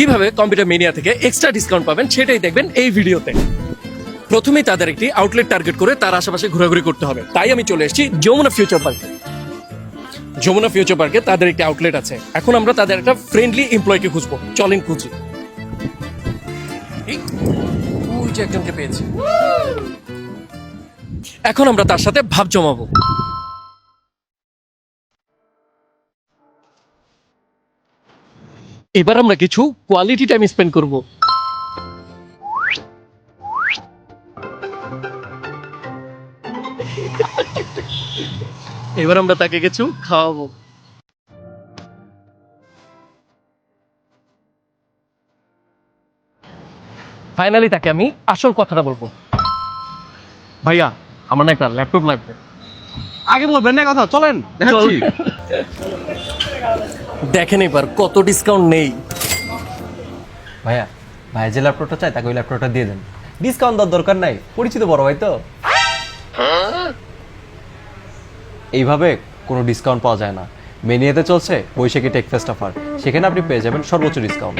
কীভাবে computer mania থেকে extra discount পাবেন সেটাই দেখবেন এই ভিডিওতে। প্রথমেই তাদের একটি আউটলেট টার্গেট করে তার আশেপাশে ঘোরাঘুরি করতে হবে। তাই আমি চলে এসেছি যমুনা ফিউচার পার্কে যমুনা ফিউচার পার্কে তাদের একটি আউটলেট আছে। এখন আমরা তাদের একটা ফ্রেন্ডলি এমপ্লয়কে খুঁজবো। চলেন খুঁজি। একজনকে পেয়েছি। এখন আমরা তার সাথে ভাব জমাবো। এবার আমরা কিছু কোয়ালিটি টাইম স্পেন্ড করব। এবার আমরা তাকে কিছু খাওয়াবো। ফাইনালি তাকে আমি আসল কথাটা বলব। ভাইয়া আমার না একটা ল্যাপটপ লাগবে। আগে বলবেন না কথা চলেন দেখাচ্ছি। দেখেন এবার, কত ডিসকাউন্ট নেই। ভাইয়া, ভাই যে ল্যাপটপটা চাই, তাকে ওই ল্যাপটপটা দিয়ে দেন। ডিসকাউন্ট দেওয়ার দরকার নাই, পরিচিত বড় ভাই তো। এইভাবে কোনো ডিসকাউন্ট পাওয়া যায় না। মেনিয়াতে চলছে, বৈশাখী টেক ফেস্ট অফার সেখানে আপনি পেয়ে যাবেন সর্বোচ্চ ডিসকাউন্ট